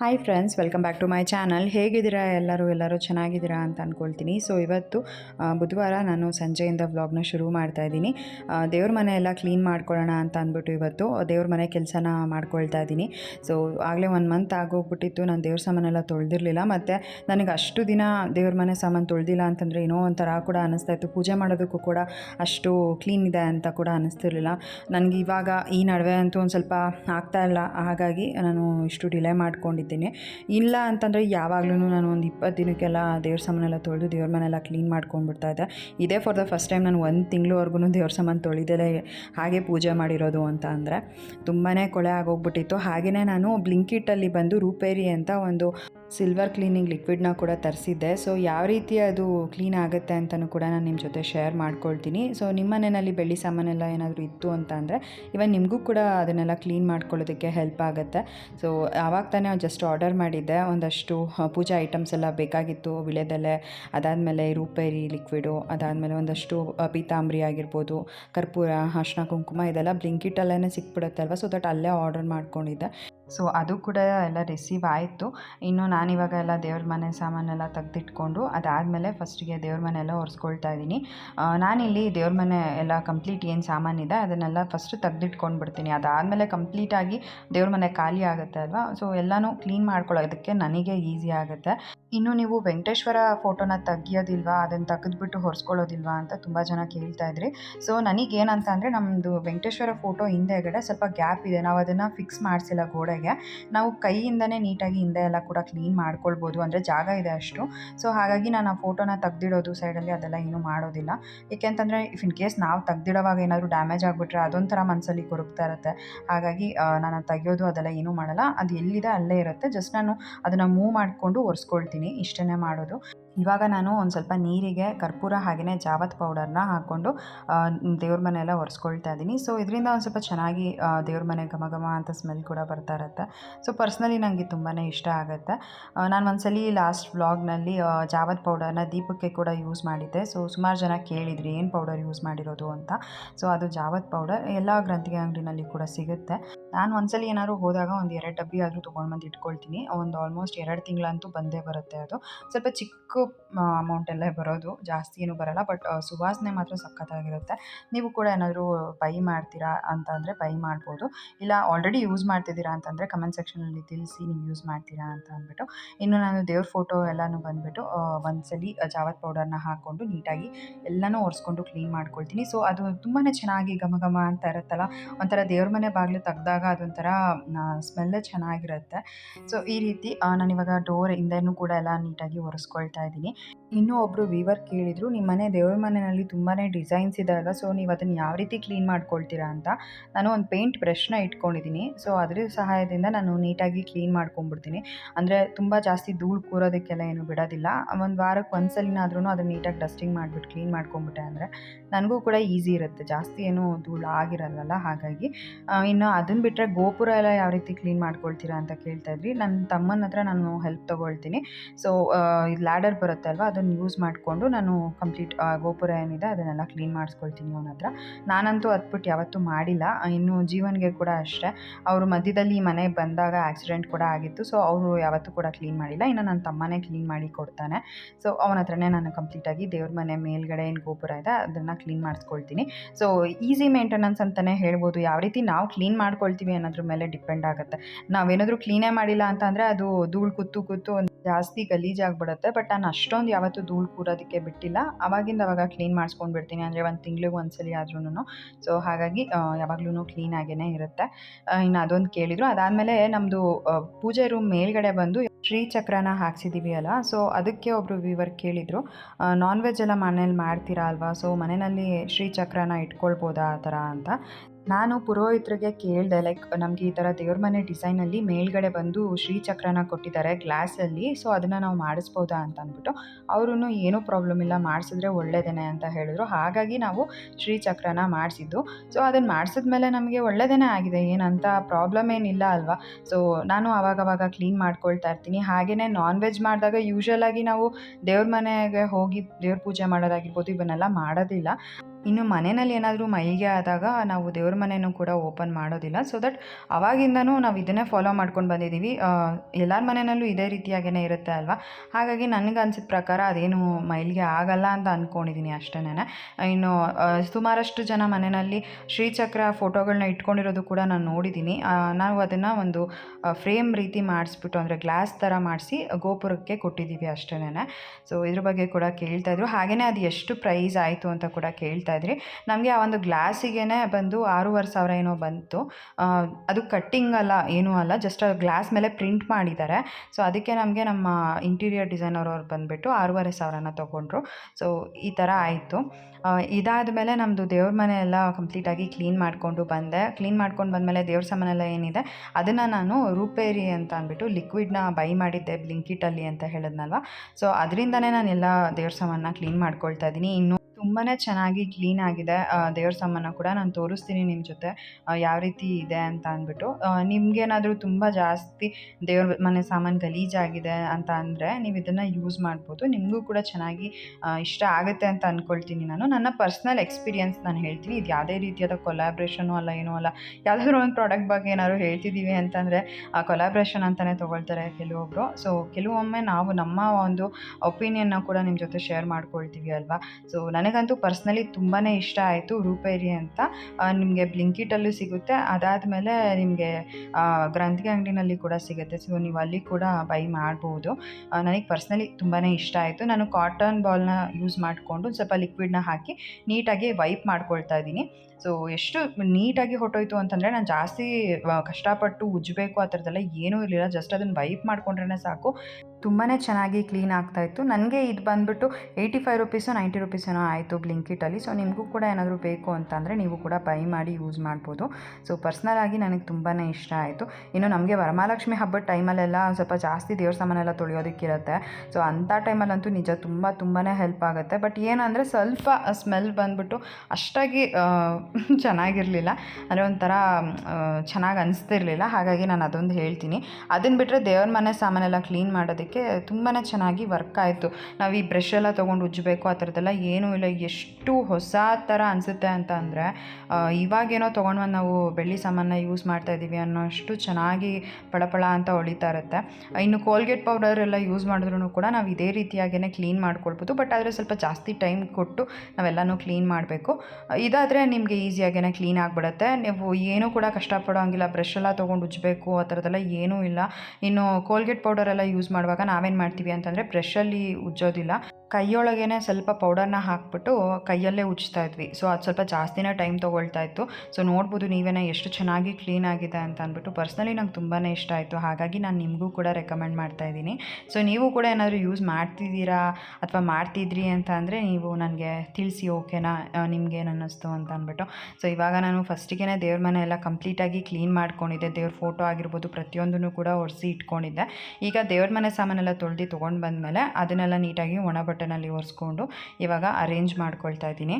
Hi friends welcome back to my channel ಹೇಗಿದ್ದೀರಾ? ಎಲ್ಲರೂ ಎಲ್ಲರೂ ಚೆನ್ನಾಗಿದ್ದೀರಾ ಅಂತ ಅಂದ್ಕೊಳ್ತೀನಿ ಸೊ ಇವತ್ತು ಬುಧವಾರ ನಾನು ಸಂಜೆಯಿಂದ ವ್ಲಾಗ್ನ ಶುರು ಮಾಡ್ತಾ ಇದ್ದೀನಿ. ದೇವ್ರ ಮನೆ ಎಲ್ಲ ಕ್ಲೀನ್ ಮಾಡ್ಕೊಳ್ಳೋಣ ಅಂತ ಅಂದ್ಬಿಟ್ಟು ಇವತ್ತು, ದೇವ್ರ ಮನೆ ಕೆಲಸನ ಮಾಡ್ಕೊಳ್ತಾ ಇದ್ದೀನಿ. ಸೊ ಆಗಲೇ ಒಂದು ಮಂತ್ ಆಗೋಗ್ಬಿಟ್ಟಿತ್ತು. ನಾನು ದೇವ್ರ ಸಾಮಾನೆಲ್ಲ ತೊಳೆದಿರಲಿಲ್ಲ. ಮತ್ತು ನನಗೆ ಅಷ್ಟು ದಿನ ದೇವ್ರ ಮನೆ ಸಾಮಾನು ತೊಳೆದಿಲ್ಲ ಅಂತಂದರೆ ಏನೋ ಒಂಥರ ಕೂಡ ಅನ್ನಿಸ್ತಾ ಇತ್ತು. ಪೂಜೆ ಮಾಡೋದಕ್ಕೂ ಕೂಡ ಅಷ್ಟು ಕ್ಲೀನ್ ಇದೆ ಅಂತ ಕೂಡ ಅನ್ನಿಸ್ತಿರ್ಲಿಲ್ಲ ನನಗೆ ಇವಾಗ ಈ ನಡುವೆ ಅಂತೂ ಒಂದು ಸ್ವಲ್ಪ ಆಗ್ತಾ ಇಲ್ಲ. ಹಾಗಾಗಿ ನಾನು ಇಷ್ಟು ಡಿಲೇ ಇಲ್ಲ ಅಂತಂದರೆ ಯಾವಾಗಲೂ ನಾನು ಒಂದು ಇಪ್ಪತ್ತು ದಿನಕ್ಕೆಲ್ಲ ದೇವ್ರ ಸಾಮಾನೆಲ್ಲ ತೊಳೆದು ದೇವ್ರ ಮನೆಲ್ಲ ಕ್ಲೀನ್ ಮಾಡ್ಕೊಂಡ್ಬಿಡ್ತಾ ಇದ್ದೆ. ಇದೇ ಫಾರ್ ದ ಫಸ್ಟ್ ಟೈಮ್ ನಾನು ಒಂದು ತಿಂಗಳವರೆಗೂ ದೇವ್ರ ಸಾಮಾನು ತೊಳೆದೇ ಹಾಗೆ ಪೂಜೆ ಮಾಡಿರೋದು ಅಂತ ಅಂದರೆ ತುಂಬಾ ಕೊಳೆ ಆಗೋಗ್ಬಿಟ್ಟಿತ್ತು. ಹಾಗೆಯೇ ನಾನು ಬ್ಲಿಂಕಿಟ್ಟಲ್ಲಿ ಬಂದು ರೂಪೇರಿ ಅಂತ ಒಂದು ಸಿಲ್ವರ್ ಕ್ಲೀನಿಂಗ್ ಲಿಕ್ವಿಡ್ನ ಕೂಡ ತರಿಸಿದ್ದೆ. ಸೊ ಯಾವ ರೀತಿ ಅದು ಕ್ಲೀನ್ ಆಗುತ್ತೆ ಅಂತಲೂ ಕೂಡ ನಾನು ನಿಮ್ಮ ಜೊತೆ ಶೇರ್ ಮಾಡ್ಕೊಳ್ತೀನಿ. ಸೊ ನಿಮ್ಮ ಮನೆಯಲ್ಲಿ ಬೆಳ್ಳಿ ಸಾಮಾನೆಲ್ಲ ಏನಾದರೂ ಇತ್ತು ಅಂತ ಅಂದರೆ ಇವನ್ ನಿಮಗೂ ಕೂಡ ಅದನ್ನೆಲ್ಲ ಕ್ಲೀನ್ ಮಾಡ್ಕೊಳ್ಳೋದಕ್ಕೆ ಹೆಲ್ಪ್ ಆಗುತ್ತೆ. ಸೊ ಆವಾಗ ತಾನೇ ಜಸ್ಟ್ ಆರ್ಡರ್ ಮಾಡಿದ್ದೆ. ಒಂದಷ್ಟು ಪೂಜಾ ಐಟಮ್ಸ್ ಎಲ್ಲ ಬೇಕಾಗಿತ್ತು. ವಿಳೆದೆಲೆ, ಅದಾದಮೇಲೆ ರೂಪೇರಿ ಲಿಕ್ವಿಡು ಅದಾದಮೇಲೆ ಒಂದಷ್ಟು ಪೀತಾಂಬ್ರಿ ಪೀತಾಂಬರಿ ಆಗಿರ್ಬೋದು, ಕರ್ಪೂರ, ಅರ್ಶಿನ ಕುಂಕುಮ ಇದೆಲ್ಲ ಬ್ಲಿಂಕಿಟಲ್ಲೇ ಸಿಕ್ಬಿಡುತ್ತೆ ಅಲ್ವಾ? ಸೊ ದಟ್ ಅಲ್ಲೇ ಆರ್ಡರ್ ಮಾಡ್ಕೊಂಡಿದ್ದೆ. ಸೊ ಅದು ಕೂಡ ಎಲ್ಲ ರಿಸೀವ್ ಆಯಿತು. ಇನ್ನು ನಾನಿವಾಗ ಎಲ್ಲ ದೇವ್ರ ಮನೆ ಸಾಮಾನೆಲ್ಲ ತೆಗೆದಿಟ್ಕೊಂಡು ಅದಾದಮೇಲೆ ಫಸ್ಟಿಗೆ ದೇವ್ರ ಮನೆ ಎಲ್ಲ ಒರೆಸ್ಕೊಳ್ತಾ ಇದ್ದೀನಿ. ನಾನಿಲ್ಲಿ ದೇವ್ರ ಮನೆ ಎಲ್ಲ ಕಂಪ್ಲೀಟ್ ಏನು ಸಾಮಾನಿದೆ ಅದನ್ನೆಲ್ಲ ಫಸ್ಟ್ ತೆಗೆದಿಟ್ಕೊಂಡು ಬಿಡ್ತೀನಿ. ಅದಾದಮೇಲೆ ಕಂಪ್ಲೀಟಾಗಿ ದೇವ್ರ ಮನೆ ಖಾಲಿ ಆಗುತ್ತೆ ಅಲ್ವಾ? ಸೊ ಎಲ್ಲನೂ ಕ್ಲೀನ್ ಮಾಡ್ಕೊಳ್ಳೋದಕ್ಕೆ ನನಗೆ ಈಸಿ ಆಗುತ್ತೆ. ಇನ್ನು ನೀವು ವೆಂಕಟೇಶ್ವರ ಫೋಟೋನ ತೆಗಿಯೋದಿಲ್ವಾ? ಅದನ್ನು ತೆಗೆದ್ಬಿಟ್ಟು ಹೊರಿಸ್ಕೊಳ್ಳೋದಿಲ್ವಾ ಅಂತ ತುಂಬ ಜನ ಕೇಳ್ತಾ ಇದ್ರಿ. ಸೊ ನನಗೇನಂತ ಅಂದರೆ ನಮ್ಮದು ವೆಂಕಟೇಶ್ವರ ಫೋಟೋ ಹಿಂದೆಗಡೆ ಸ್ವಲ್ಪ ಗ್ಯಾಪ್ ಇದೆ. ನಾವು ಅದನ್ನು ಫಿಕ್ಸ್ ಮಾಡಿಸಿಲ್ಲ ಗೋಡೆಗೆ. ನಾವು ಕೈಯಿಂದನೇ ನೀಟಾಗಿ ಹಿಂದೆ ಎಲ್ಲ ಕೂಡ ಕ್ಲೀನ್ ಮಾಡ್ಕೊಳ್ಬೋದು ಅಂದರೆ ಜಾಗ ಇದೆ ಅಷ್ಟು. ಸೊ ಹಾಗಾಗಿ ನಾನು ಆ ಫೋಟೋನ ತೆಗ್ದಿಡೋದು ಸೈಡಲ್ಲಿ ಅದೆಲ್ಲ ಏನೂ ಮಾಡೋದಿಲ್ಲ. ಏಕೆಂತಂದರೆ ಇಫ್ ಇನ್ ಕೇಸ್ ನಾವು ತೆಗ್ದಿಡೋವಾಗ ಏನಾದರೂ ಡ್ಯಾಮೇಜ್ ಆಗಿಬಿಟ್ರೆ ಅದೊಂಥರ ಮನಸ್ಸಲ್ಲಿ ಕೊರಗ್ತಾ ಇರುತ್ತೆ. ಹಾಗಾಗಿ ನಾನು ತೆಗೆಯೋದು ತೆಗಿಯೋದು ಅದೆಲ್ಲ ಏನೂ ಮಾಡಲ್ಲ. ಅದು ಎಲ್ಲಿದೆ ಅಲ್ಲೇ ಇರುತ್ತೆ. ಜಸ್ಟ್ ನಾನು ಅದನ್ನು ಮೂವ್ ಮಾಡಿಕೊಂಡು ಒರೆಸ್ಕೊಳ್ತೀನಿ. ಇಷ್ಟೇ ಮಾಡೋದು. ಇವಾಗ ನಾನು ಒಂದು ಸ್ವಲ್ಪ ನೀರಿಗೆ, ಕರ್ಪೂರ ಹಾಗೆಯೇ ಜಾವತ್ ಪೌಡರ್ನ ಹಾಕ್ಕೊಂಡು ದೇವ್ರ ದೇವ್ರ ಮನೆಯೆಲ್ಲ ಒರೆಸ್ಕೊಳ್ತಾ ಇದ್ದೀನಿ. ಸೊ ಇದರಿಂದ ಒಂದು ಸ್ವಲ್ಪ ಚೆನ್ನಾಗಿ ದೇವ್ರ ಮನೆ ಘಮ ಘಮ ಅಂತ ಸ್ಮೆಲ್ ಕೂಡ ಬರ್ತಾ ಇರುತ್ತೆ. ಸೊ ಪರ್ಸ್ನಲಿ ನನಗೆ ತುಂಬಾ ಇಷ್ಟ ಆಗುತ್ತೆ. ನಾನು ನಾನು ಒಂದ್ಸಲಿ ಲಾಸ್ಟ್ ವ್ಲಾಗ್ನಲ್ಲಿ ಜಾವತ್ ಪೌಡರ್ನ ದೀಪಕ್ಕೆ ಕೂಡ ಯೂಸ್ ಮಾಡಿದ್ದೆ. ಸೊ ಸುಮಾರು ಜನ ಕೇಳಿದ್ರಿ, ಏನು ಪೌಡರ್ ಯೂಸ್ ಮಾಡಿರೋದು ಅಂತ. ಸೊ ಅದು ಜಾವತ್ ಪೌಡರ್ ಎಲ್ಲ ಗ್ರಂಥಿಗೆ ಅಂಗಡಿನಲ್ಲಿ ಕೂಡ ಸಿಗುತ್ತೆ. ನಾನು ಒಂದ್ಸಲಿ ಏನಾದ್ರು ಹೋದಾಗ ಒಂದು ಎರಡು ಡಬ್ಬಿ ಆದರೂ ತೊಗೊಂಡು ಬಂದು ಇಟ್ಕೊಳ್ತೀನಿ. ಒಂದು ಆಲ್ಮೋಸ್ಟ್ ಎರಡು ತಿಂಗಳಂತೂ ಬಂದೇ ಬರುತ್ತೆ ಅದು. ಸ್ವಲ್ಪ ಚಿಕ್ಕ ಅಮೌಂಟಲ್ಲೇ ಬರೋದು. ಜಾಸ್ತಿ ಏನು ಬರಲ್ಲ ಬಟ್ ಸುವಾಸನೆ ಮಾತ್ರ ಸಖತ್ತಾಗಿರುತ್ತೆ. ನೀವು ಕೂಡ ಏನಾದರೂ ಬೈ ಮಾಡ್ತೀರಾ ಅಂತ ಅಂದರೆ ಬೈ ಮಾಡ್ಬೋದು. ಇಲ್ಲ ಆಲ್ರೆಡಿ ಯೂಸ್ ಮಾಡ್ತಿದ್ದೀರಾ ಅಂತಂದರೆ ಕಮೆಂಟ್ ಸೆಕ್ಷನಲ್ಲಿ ತಿಳಿಸಿ ನೀವು ಯೂಸ್ ಮಾಡ್ತೀರಾ ಅಂತ ಅಂದ್ಬಿಟ್ಟು. ಇನ್ನು ನಾನು ದೇವ್ರ ಫೋಟೋ ಎಲ್ಲನೂ ಬಂದುಬಿಟ್ಟು ಒಂದ್ಸಲಿ ಜಾವತ್ ಪೌಡರ್ನ ಹಾಕ್ಕೊಂಡು ನೀಟಾಗಿ ಎಲ್ಲನೂ ಒರೆಸ್ಕೊಂಡು ಕ್ಲೀನ್ ಮಾಡ್ಕೊಳ್ತೀನಿ. ಸೊ ಅದು ತುಂಬಾ ಚೆನ್ನಾಗಿ ಘಮ ಘಮ ಅಂತ ಇರುತ್ತಲ್ಲ, ಒಂಥರ ದೇವ್ರ ಮನೆ ಬಾಗಿಲು ತೆಗ್ದಾಗ ಅದೊಂಥರ ಸ್ಮೆಲ್ಲೇ ಚೆನ್ನಾಗಿರುತ್ತೆ. ಸೊ ಈ ರೀತಿ ನಾನಿವಾಗ ಡೋರ್ ಹಿಂದೆನೂ ಕೂಡ ಎಲ್ಲ ನೀಟಾಗಿ ಒರೆಸ್ಕೊಳ್ತಾ ಇದ್ದೀನಿ. ಇನ್ನೂ ಒಬ್ಬರು ವೀವರ್ ಕೇಳಿದರು ನಿಮ್ಮ ಮನೆ, ದೇವ್ರ ಮನೆಯಲ್ಲಿ ತುಂಬಾ ಡಿಸೈನ್ಸ್ ಇದೆ ಅಲ್ವಾ? ಸೊ ನೀವು ಅದನ್ನು ಯಾವ ರೀತಿ ಕ್ಲೀನ್ ಮಾಡ್ಕೊಳ್ತೀರಾ ಅಂತ? ನಾನು ಒಂದು ಪೇಂಟ್ ಬ್ರಷ್ನ ಇಟ್ಕೊಂಡಿದ್ದೀನಿ. ಸೊ ಅದ್ರ ಸಹಾಯದಿಂದ ನಾನು ನೀಟಾಗಿ ಕ್ಲೀನ್ ಮಾಡ್ಕೊಂಡ್ಬಿಡ್ತೀನಿ. ಅಂದರೆ ತುಂಬ ಜಾಸ್ತಿ ಧೂಳು ಕೂರೋದಕ್ಕೆಲ್ಲ ಏನು ಬಿಡೋದಿಲ್ಲ. ಒಂದು ವಾರಕ್ಕೆ ಒಂದ್ಸಲಿನಾದ್ರೂ ಅದನ್ನು ನೀಟಾಗಿ ಡಸ್ಟಿಂಗ್ ಮಾಡಿಬಿಟ್ಟು ಕ್ಲೀನ್ ಮಾಡ್ಕೊಂಬಿಟ್ಟೆ ಅಂದರೆ, ನನಗೂ ಕೂಡ ಈಸಿ ಇರುತ್ತೆ. ಜಾಸ್ತಿ ಏನು ಧೂಳು ಆಗಿರಲ್ಲ ಹಾಗಾಗಿ ಇನ್ನು ಅದನ್ನು ಬಿಟ್ಟರೆ ಗೋಪುರ ಎಲ್ಲ ಯಾವ ರೀತಿ ಕ್ಲೀನ್ ಮಾಡ್ಕೊಳ್ತೀರಾ ಅಂತ ಕೇಳ್ತಾ ಇದ್ರಿ. ನನ್ನ ತಮ್ಮನ ಹತ್ರ ನಾನು ಹೆಲ್ಪ್ ತೊಗೊಳ್ತೀನಿ. ಸೊ ಇದು ಲ್ಯಾಡರ್ ಬರುತ್ತೆ ಅಲ್ವಾ? ಅದನ್ನು ಯೂಸ್ ಮಾಡಿಕೊಂಡು ನಾನು ಕಂಪ್ಲೀಟ್ ಗೋಪುರ ಏನಿದೆ ಅದನ್ನೆಲ್ಲ ಕ್ಲೀನ್ ಮಾಡಿಸ್ಕೊಳ್ತೀನಿ ಅವನ ಹತ್ರ. ನಾನಂತೂ ಅದ್ಬಿಟ್ಟು ಯಾವತ್ತೂ ಮಾಡಿಲ್ಲ. ಇನ್ನು ಜೀವನ್ಗೆ ಕೂಡ ಅಷ್ಟೇ. ಅವರು ಮಧ್ಯದಲ್ಲಿ ಮನೆ ಬಂದಾಗ ಆಕ್ಸಿಡೆಂಟ್ ಕೂಡ ಆಗಿತ್ತು. ಸೊ ಅವರು ಯಾವತ್ತೂ ಕೂಡ ಕ್ಲೀನ್ ಮಾಡಿಲ್ಲ. ಇನ್ನು ನನ್ನ ತಮ್ಮನೇ ಕ್ಲೀನ್ ಮಾಡಿ ಕೊಡ್ತಾನೆ. ಸೊ ಅವನ ಹತ್ರನೇ ನಾನು ಕಂಪ್ಲೀಟಾಗಿ ದೇವ್ರ ಮನೆ ಮೇಲ್ಗಡೆ ಏನು ಗೋಪುರ ಇದೆ, ಅದನ್ನು ಕ್ಲೀನ್ ಮಾಡಿಸ್ಕೊಳ್ತೀನಿ. ಸೊ ಈಸಿ ಮೇಂಟೆನೆನ್ಸ್ ಅಂತಲೇ ಹೇಳ್ಬೋದು. ಯಾವ ರೀತಿ ನಾವು ಕ್ಲೀನ್ ಮಾಡ್ಕೊಳ್ತೀವಿ ಅನ್ನೋದ್ರ ಮೇಲೆ ಡಿಪೆಂಡ್ ಆಗುತ್ತೆ. ನಾವೇನಾದರೂ ಕ್ಲೀನೇ ಮಾಡಿಲ್ಲ ಅಂತ ಅಂದರೆ ಅದು ಧೂಳು ಕುತ್ತು ಕೂತು ಒಂದು ಜಾಸ್ತಿ ಗಲೀಜಾಗ್ಬಿಡುತ್ತೆ ಬಟ್ ನಾನು ಅಷ್ಟೊಂದು ಯಾವತ್ತೂ ಧೂಳು ಕೂರೋದಕ್ಕೆ ಬಿಟ್ಟಿಲ್ಲ. ಅವಾಗಿಂದ ಅವಾಗ ಕ್ಲೀನ್ ಮಾಡಿಸ್ಕೊಂಡು ಬಿಡ್ತೀನಿ ಅಂದರೆ ಒಂದು ತಿಂಗ್ಳಿಗೆ ಒಂದ್ಸಲಿ ಆದ್ರೂ ಸೊ ಹಾಗಾಗಿ ಯಾವಾಗ್ಲೂ ಕ್ಲೀನಾಗೇ ಇರುತ್ತೆ. ಆ, ಇನ್ನು ಅದೊಂದು ಕೇಳಿದರು. ಅದಾದಮೇಲೆ ನಮ್ಮದು ಪೂಜೆ ರೂಮ್ ಮೇಲ್ಗಡೆ ಬಂದು ಶ್ರೀಚಕ್ರನ ಹಾಕ್ಸಿದ್ದೀವಿ ಅಲ್ಲ ಸೊ ಅದಕ್ಕೆ ಒಬ್ಬರು ವಿವರ್ ಕೇಳಿದರು ನಾನ್ ವೆಜ್ ಎಲ್ಲ ಮನೇಲಿ ಮಾಡ್ತೀರಾ ಅಲ್ವಾ? ಸೊ ಮನೆಯಲ್ಲಿ ಶ್ರೀಚಕ್ರನ ಇಟ್ಕೊಳ್ಬೋದಾ ಆ ಥರ ಅಂತ. ನಾನು ಪುರೋಹಿತರಿಗೆ ಕೇಳಿದೆ ಲೈಕ್ ನಮಗೆ ಈ ಥರ ದೇವ್ರ ಮನೆ ಡಿಸೈನಲ್ಲಿ ಮೇಲ್ಗಡೆ ಬಂದು ಶ್ರೀಚಕ್ರನ ಕೊಟ್ಟಿದ್ದಾರೆ ಗ್ಲಾಸಲ್ಲಿ ಸೊ ಅದನ್ನು ನಾವು ಮಾಡಿಸ್ಬೋದಾ ಅಂತ ಅಂದ್ಬಿಟ್ಟು ಅವರು ಏನೂ ಪ್ರಾಬ್ಲಮ್ ಇಲ್ಲ, ಮಾಡಿಸಿದ್ರೆ ಒಳ್ಳೇದೇನೆ ಅಂತ ಹೇಳಿದ್ರು. ಹಾಗಾಗಿ ನಾವು ಶ್ರೀಚಕ್ರನ ಮಾಡಿಸಿದ್ದು. ಸೊ ಅದನ್ನು ಮಾಡಿಸಿದ್ಮೇಲೆ ನಮಗೆ ಒಳ್ಳೆಯದೇ ಆಗಿದೆ. ಏನಂತ ಪ್ರಾಬ್ಲಮ್ ಏನಿಲ್ಲ ಅಲ್ವಾ? ಸೊ ನಾನು ಆವಾಗವಾಗ ಕ್ಲೀನ್ ಮಾಡ್ಕೊಳ್ತಾ ಇರ್ತೀನಿ. ಹಾಗೆಯೇ ನಾನ್ ವೆಜ್ ಮಾಡಿದಾಗ ಆಗಿ ನಾವು ದೇವ್ರ ಮನೆಗೆ ಹೋಗಿ ದೇವ್ರ ಪೂಜೆ ಮಾಡೋದಾಗಿರ್ಬೋದು, ಇವನ್ನೆಲ್ಲ ಮಾಡೋದಿಲ್ಲ. ಇನ್ನು ಮನೆಯಲ್ಲಿ ಏನಾದರೂ ಮೈಗೆ ಆದಾಗ ನಾವು ದೇವ್ರ ಮನೆಯೂ ಕೂಡ ಓಪನ್ ಮಾಡೋದಿಲ್ಲ. ಸೊ ದಟ್ ಅವಾಗಿಂದನೂ ನಾವು ಇದನ್ನೇ ಫಾಲೋ ಮಾಡ್ಕೊಂಡು ಬಂದಿದ್ದೀವಿ ಎಲ್ಲರ ಮನೆಯಲ್ಲೂ ಇದೇ ರೀತಿಯಾಗೇ ಇರುತ್ತೆ ಅಲ್ವಾ? ಹಾಗಾಗಿ ನನಗೆ ಅನ್ಸಿದ ಪ್ರಕಾರ ಅದೇನು ಮೈಲಿಗೆ ಆಗಲ್ಲ ಅಂತ ಅಂದ್ಕೊಂಡಿದ್ದೀನಿ ಅಷ್ಟೇ ಇನ್ನು ಸುಮಾರಷ್ಟು ಜನ ಮನೆಯಲ್ಲಿ ಶ್ರೀಚಕ್ರ ಫೋಟೋಗಳನ್ನ ಇಟ್ಕೊಂಡಿರೋದು ಕೂಡ ನಾನು ನೋಡಿದ್ದೀನಿ ನಾವು ಅದನ್ನು ಒಂದು ಫ್ರೇಮ್ ರೀತಿ ಮಾಡಿಸ್ಬಿಟ್ಟು ಅಂದರೆ ಗ್ಲಾಸ್ ಥರ ಮಾಡಿಸಿ ಗೋಪುರಕ್ಕೆ ಕೊಟ್ಟಿದ್ದೀವಿ ಅಷ್ಟೇ ಸೊ ಇದ್ರ ಬಗ್ಗೆ ಕೂಡ ಕೇಳ್ತಾ ಇದ್ರು. ಹಾಗೆಯೇ ಅದು ಎಷ್ಟು ಪ್ರೈಸ್ ಆಯಿತು ಅಂತ ಕೂಡ ಕೇಳ್ತಾ ಇದ್ರಿ. ನಮಗೆ ಆ ಒಂದು ಗ್ಲಾಸಿಗೆ ಬಂದು ಆರೂವರೆ ಸಾವಿರ ಏನೋ ಬಂತು. ಅದು ಕಟ್ಟಿಂಗ್ ಅಲ್ಲ, ಏನೂ ಅಲ್ಲ, ಜಸ್ಟ್ ಗ್ಲಾಸ್ ಮೇಲೆ ಪ್ರಿಂಟ್ ಮಾಡಿದ್ದಾರೆ. ಸೊ, ಅದಕ್ಕೆ ನಮಗೆ ನಮ್ಮ ಇಂಟೀರಿಯರ್ ಡಿಸೈನರ್ ಅವ್ರು ಬಂದುಬಿಟ್ಟು ಆರೂವರೆ ಸಾವಿರನ ತೊಗೊಂಡ್ರು. ಸೊ, ಈ ಥರ ಆಯಿತು. ಇದಾದ ಮೇಲೆ ನಮ್ಮದು ದೇವ್ರ ಮನೆ ಎಲ್ಲ ಕಂಪ್ಲೀಟಾಗಿ ಕ್ಲೀನ್ ಮಾಡಿಕೊಂಡು ಬಂದೆ. ಕ್ಲೀನ್ ಮಾಡ್ಕೊಂಡು ಬಂದಮೇಲೆ ದೇವ್ರ ಸಾಮಾನೆಲ್ಲ ಏನಿದೆ, ಅದನ್ನು ನಾನು ರೂಪೇರಿ ಅಂತ ಅಂದ್ಬಿಟ್ಟು ಲಿಕ್ವಿಡ್ನ ಬೈ ಮಾಡಿದ್ದೆ ಬ್ಲಿಂಕಿಟಲ್ಲಿ ಅಂತ ಹೇಳಿದ್ನಲ್ವ. ಸೊ, ಅದರಿಂದನೇ ನಾನು ಎಲ್ಲ ದೇವ್ರ ಸಾಮಾನ ಕ್ಲೀನ್ ಮಾಡ್ಕೊಳ್ತಾ ಇದ್ದೀನಿ. ಇನ್ನು ತುಂಬಾ ಚೆನ್ನಾಗಿ ಕ್ಲೀನ್ ಆಗಿದೆ. ದೇವ್ರ ಸಾಮಾನು ಕೂಡ ನಾನು ತೋರಿಸ್ತೀನಿ ನಿಮ್ಮ ಜೊತೆ. ಯಾವ ರೀತಿ ಇದೆ ಅಂತ ಅಂದ್ಬಿಟ್ಟು. ನಿಮ್ಗೇನಾದರೂ ತುಂಬ ಜಾಸ್ತಿ ದೇವ್ರ ಮನೆ ಸಾಮಾನು ಗಲೀಜಾಗಿದೆ ಅಂತ ಅಂದರೆ ನೀವು ಇದನ್ನು ಯೂಸ್ ಮಾಡ್ಬೋದು. ನಿಮಗೂ ಕೂಡ ಚೆನ್ನಾಗಿ ಇಷ್ಟ ಆಗುತ್ತೆ ಅಂತ ಅಂದ್ಕೊಳ್ತೀನಿ ನಾನು. ನನ್ನ ಪರ್ಸ್ನಲ್ ಎಕ್ಸ್ಪೀರಿಯನ್ಸ್ ನಾನು ಹೇಳ್ತೀನಿ. ಇದು ಯಾವುದೇ ರೀತಿಯಾದ ಕೊಲಾಬ್ರೇಷನು ಅಲ್ಲ, ಏನೂ ಅಲ್ಲ. ಯಾವುದಾದ್ರೂ ಒಂದು ಪ್ರಾಡಕ್ಟ್ ಬಗ್ಗೆ ಏನಾದ್ರು ಹೇಳ್ತಿದ್ದೀವಿ ಅಂತಂದರೆ ಕೊಲಾಬ್ರೇಷನ್ ಅಂತಲೇ ತೊಗೊಳ್ತಾರೆ ಕೆಲವೊಬ್ಬರು ಸೊ ಕೆಲವೊಮ್ಮೆ ನಾವು ನಮ್ಮ ಒಂದು ಒಪಿನಿಯನ್ನ ಕೂಡ ನಿಮ್ಮ ಜೊತೆ ಶೇರ್ ಮಾಡ್ಕೊಳ್ತೀವಿ ಅಲ್ವಾ? ಸೊ ನನಗಂತೂ ಪರ್ಸ್ನಲಿ ತುಂಬಾ ಇಷ್ಟ ಆಯಿತು ರೂಪೇರಿ ಅಂತ. ನಿಮಗೆ ಬ್ಲಿಂಕಿಟಲ್ಲೂ ಸಿಗುತ್ತೆ. ಅದಾದಮೇಲೆ ನಿಮಗೆ ಗ್ರಂಥಿ ಅಂಗಡಿನಲ್ಲಿ ಕೂಡ ಸಿಗುತ್ತೆ. ಸೊ ನೀವು ಅಲ್ಲಿ ಕೂಡ ಬೈ ಮಾಡ್ಬೋದು. ನನಗೆ ಪರ್ಸ್ನಲಿ ತುಂಬಾ ಇಷ್ಟ ಆಯಿತು. ನಾನು ಕಾಟನ್ ಬಾಲ್ನ ಯೂಸ್ ಮಾಡಿಕೊಂಡು ಸ್ವಲ್ಪ ಲಿಕ್ವಿಡ್ನ ಹಾಕಿ ನೀಟಾಗಿ ವೈಪ್ ಮಾಡ್ಕೊಳ್ತಾ ಇದ್ದೀನಿ. ಸೊ ಎಷ್ಟು ನೀಟಾಗಿ ಹೊಟ್ಟೋಯ್ತು ಅಂತಂದರೆ ನಾನು ಜಾಸ್ತಿ ಕಷ್ಟಪಟ್ಟು ಉಜ್ಜಬೇಕು ಆ ಥರದ್ದೆಲ್ಲ ಏನೂ ಇರಲಿಲ್ಲ. ಜಸ್ಟ್ ಅದನ್ನು ವೈಪ್ ಮಾಡ್ಕೊಂಡ್ರೆ ಸಾಕು. ತುಂಬಾ ಚೆನ್ನಾಗಿ ಕ್ಲೀನ್ ಆಗ್ತಾಯಿತ್ತು ನನಗೆ ಇದು ಬಂದುಬಿಟ್ಟು ಏಯ್ಟಿ ಫೈವ್ ರುಪೀಸು, ನೈಂಟಿ ರುಪೀಸೇನೋ ಆಯಿತು ಬ್ಲಿಂಕಿಟಲ್ಲಿ. ಸೊ, ನಿಮಗೂ ಕೂಡ ಏನಾದರೂ ಬೇಕು ಅಂತಂದರೆ ನೀವು ಕೂಡ ಬೈ ಮಾಡಿ ಯೂಸ್ ಮಾಡ್ಬೋದು. ಸೊ ಪರ್ಸ್ನಲಾಗಿ ನನಗೆ ತುಂಬಾ ಇಷ್ಟ ಆಯಿತು. ಇನ್ನು ನಮಗೆ ವರಮಹಾಲಕ್ಷ್ಮಿ ಹಬ್ಬದ ಟೈಮಲ್ಲೆಲ್ಲ ಸ್ವಲ್ಪ ಜಾಸ್ತಿ ದೇವ್ರ ಸಾಮಾನೆಲ್ಲ ತೊಳೆಯೋದಕ್ಕಿರುತ್ತೆ. ಸೊ, ಅಂಥ ಟೈಮಲ್ಲಂತೂ ನಿಜ ತುಂಬ ತುಂಬಾ ಹೆಲ್ಪ್ ಆಗುತ್ತೆ. ಬಟ್ ಏನಂದರೆ ಸ್ವಲ್ಪ ಸ್ಮೆಲ್ ಬಂದುಬಿಟ್ಟು ಅಷ್ಟಾಗಿ ಚೆನ್ನಾಗಿರಲಿಲ್ಲ. ಅಂದರೆ ಒಂಥರ ಚೆನ್ನಾಗಿ ಅನಿಸ್ತಿರ್ಲಿಲ್ಲ. ಹಾಗಾಗಿ ನಾನು ಅದೊಂದು ಹೇಳ್ತೀನಿ. ಅದನ್ನು ಬಿಟ್ಟರೆ ದೇವ್ರ ಮನೆ ಸಾಮಾನೆಲ್ಲ ಕ್ಲೀನ್ ಮಾಡೋದಕ್ಕೆ ತುಂಬಾ ಚೆನ್ನಾಗಿ ವರ್ಕ್ ಆಯಿತು. ನಾವು ಈ ಬ್ರಷ್ ಎಲ್ಲ ತೊಗೊಂಡು ಉಜ್ಜಬೇಕು, ಆ ಥರದ್ದೆಲ್ಲ ಏನೂ ಇಲ್ಲ. ಎಷ್ಟು ಹೊಸ ಥರ ಅನಿಸುತ್ತೆ ಅಂತ ಅಂದರೆ ಇವಾಗೇನೋ ತೊಗೊಂಡು ಬಂದು ನಾವು ಬೆಳ್ಳಿ ಸಾಮಾನ ಯೂಸ್ ಮಾಡ್ತಾ ಇದ್ದೀವಿ ಅನ್ನೋ ಅಷ್ಟು ಚೆನ್ನಾಗಿ ಪಳಪಳ ಅಂತ ಹೊಳಿತಾ ಇರುತ್ತೆ. ಇನ್ನು ಕೋಲ್ಗೇಟ್ ಪೌಡರ್ ಎಲ್ಲ ಯೂಸ್ ಮಾಡಿದ್ರೂ ಕೂಡ ನಾವು ಇದೇ ರೀತಿಯಾಗೇ ಕ್ಲೀನ್ ಮಾಡ್ಕೊಳ್ಬೋದು. ಬಟ್ ಆದರೆ ಸ್ವಲ್ಪ ಜಾಸ್ತಿ ಟೈಮ್ ಕೊಟ್ಟು ನಾವೆಲ್ಲನೂ ಕ್ಲೀನ್ ಮಾಡಬೇಕು. ಇದಾದರೆ ನಿಮಗೆ ಈಸಿಯಾಗೇ ಕ್ಲೀನ್ ಆಗಿಬಿಡುತ್ತೆ. ನೀವು ಏನೂ ಕೂಡ ಕಷ್ಟಪಡೋ ಹಂಗಿಲ್ಲ. ಬ್ರಷ್ ಎಲ್ಲ ತೊಗೊಂಡು ಉಜ್ಜಬೇಕು, ಆ ಥರದ್ದೆಲ್ಲ ಏನೂ ಇಲ್ಲ. ಇನ್ನು ಕೋಲ್ಗೇಟ್ ಪೌಡರ್ ಎಲ್ಲ ಯೂಸ್ ಮಾಡುವಾಗ ನಾವೇನು ಮಾಡ್ತೀವಿ ಅಂತಂದರೆ ಬ್ರಷಲ್ಲಿ ಉಜ್ಜೋದಿಲ್ಲ. ಕೈಯೊಳಗೇನೆ ಸ್ವಲ್ಪ ಪೌಡರ್ನ ಹಾಕ್ಬಿಟ್ಟು ಕೈಯಲ್ಲೇ ಉಜ್ತಾ ಇದ್ವಿ. ಸೊ, ಅದು ಸ್ವಲ್ಪ ಜಾಸ್ತಿನೇ ಟೈಮ್ ತೊಗೊಳ್ತಾ ಇತ್ತು. ಸೊ, ನೋಡ್ಬೋದು ನೀವೇನ ಎಷ್ಟು ಚೆನ್ನಾಗಿ ಕ್ಲೀನ್ ಆಗಿದೆ ಅಂತ ಅಂದ್ಬಿಟ್ಟು ಪರ್ಸ್ನಲಿ ನಂಗೆ ತುಂಬಾ ಇಷ್ಟ ಆಯಿತು. ಹಾಗಾಗಿ ನಾನು ನಿಮಗೂ ಕೂಡ ರೆಕಮೆಂಡ್ ಮಾಡ್ತಾ ಇದ್ದೀನಿ. ಸೊ, ನೀವು ಕೂಡ ಏನಾದರೂ ಯೂಸ್ ಮಾಡ್ತಿದ್ದೀರಾ ಅಥವಾ ಮಾಡ್ತಿದ್ರಿ ಅಂತ ಅಂದರೆ ನೀವು ನನಗೆ ತಿಳಿಸಿ, ಓಕೆನಾ? ನಿಮ್ಗೇನು ಅನ್ನಿಸ್ತು ಅಂತ ಅಂದ್ಬಿಟ್ಟು. ಸೊ, ಇವಾಗ ನಾನು ಫಸ್ಟಿಗೆ ದೇವ್ರ ಮನೆ ಎಲ್ಲ ಕಂಪ್ಲೀಟಾಗಿ ಕ್ಲೀನ್ ಮಾಡ್ಕೊಂಡಿದ್ದೆ. ದೇವ್ರ ಫೋಟೋ ಆಗಿರ್ಬೋದು ಪ್ರತಿಯೊಂದನ್ನು ಕೂಡ ಒರೆಸಿ ಇಟ್ಕೊಂಡಿದ್ದೆ. ಈಗ ದೇವ್ರ ಮನೆ ಸಾಮಾನೆಲ್ಲ ತೊಳೆದು ತೊಗೊಂಡು ಬಂದಮೇಲೆ ಅದನ್ನೆಲ್ಲ ನೀಟಾಗಿ ಒಣ ಬಟ್ಟೆನಲ್ಲಿ ಒರೆಸ್ಕೊಂಡು ಇವಾಗ ಅರೇಂಜ್ ಮಾಡ್ಕೊಳ್ತಾ ಇದ್ದೀನಿ.